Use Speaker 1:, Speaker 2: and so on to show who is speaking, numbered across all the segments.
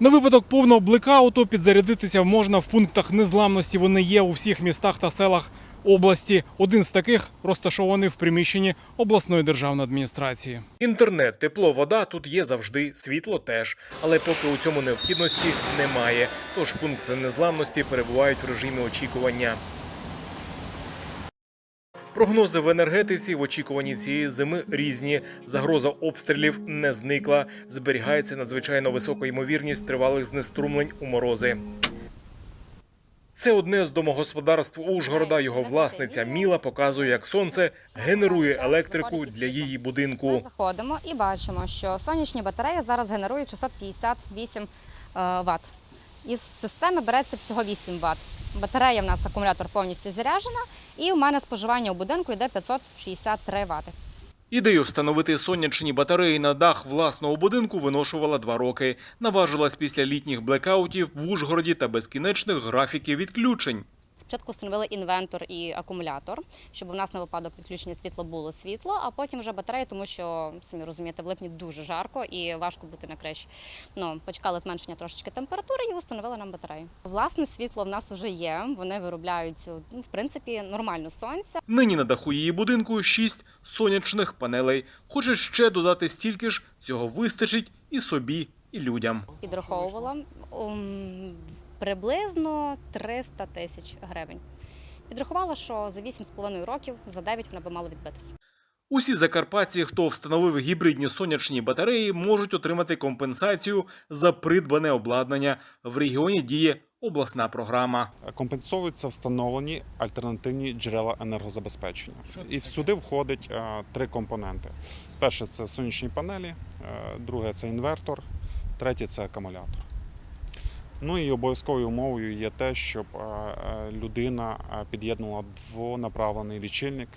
Speaker 1: На випадок повного блекауту підзарядитися можна в пунктах незламності. Вони є у всіх містах та селах області. Один з таких розташований в приміщенні обласної державної адміністрації. Інтернет, тепло, вода тут є завжди, світло теж. Але поки у цьому необхідності немає. Тож пункти незламності перебувають в режимі очікування. Прогнози в енергетиці в очікуванні цієї зими різні. Загроза обстрілів не зникла. Зберігається надзвичайно висока ймовірність тривалих знеструмлень у морози. Це одне з домогосподарств Ужгорода. Його власниця Міла показує, як сонце генерує електрику для її
Speaker 2: Ми
Speaker 1: будинку.
Speaker 2: заходимо і бачимо, що сонячні батареї зараз генерують 658 е, Вт. Із системи береться всього 8 Вт. Батарея в нас акумулятор повністю заряджена, і у мене споживання у будинку йде 563 Вт.
Speaker 1: Ідею встановити сонячні батареї на дах власного будинку виношувала два роки. Наважилась після літніх блекаутів в Ужгороді та безкінечних графіків відключень.
Speaker 2: Спочатку встановили інвентор і акумулятор, щоб у нас на випадок відключення світла було світло, а потім вже батареї, тому що самі розумієте, в липні дуже жарко і важко бути на криші. Ну, почекали зменшення трошечки температури і установили нам батарею. Власне, світло в нас вже є. Вони виробляють ну, в принципі нормально сонця.
Speaker 1: Нині на даху її будинку шість сонячних панелей. Хоче ще додати стільки ж, цього вистачить і собі, і людям.
Speaker 2: Підраховувала приблизно 300 тисяч гривень. Підрахувала, що за 8,5 років за 9 вона би мала відбитися.
Speaker 1: Усі закарпатці, хто встановив гібридні сонячні батареї, можуть отримати компенсацію за придбане обладнання. В регіоні діє обласна програма.
Speaker 3: компенсовуються встановлені альтернативні джерела енергозабезпечення. І сюди входить е, три компоненти: перше це сонячні панелі, е, друге це інвертор, третє це акумулятор. Ну і обов'язковою умовою є те, щоб людина під'єднала двонаправлений лічильник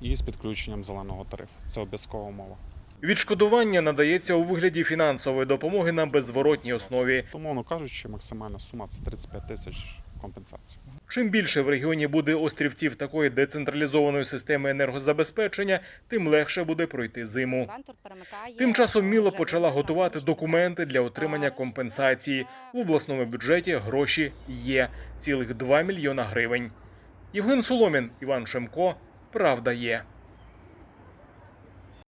Speaker 3: із підключенням зеленого тарифу. Це обов'язкова умова.
Speaker 1: Відшкодування надається у вигляді фінансової допомоги на беззворотній основі.
Speaker 3: Умовно кажучи, максимальна сума це 35 тисяч компенсацій.
Speaker 1: Чим більше в регіоні буде острівців такої децентралізованої системи енергозабезпечення, тим легше буде пройти зиму. Тим часом Міла почала готувати документи для отримання компенсації. В обласному бюджеті гроші є цілих 2 мільйона гривень. Євген Соломін, Іван Шемко. Правда є.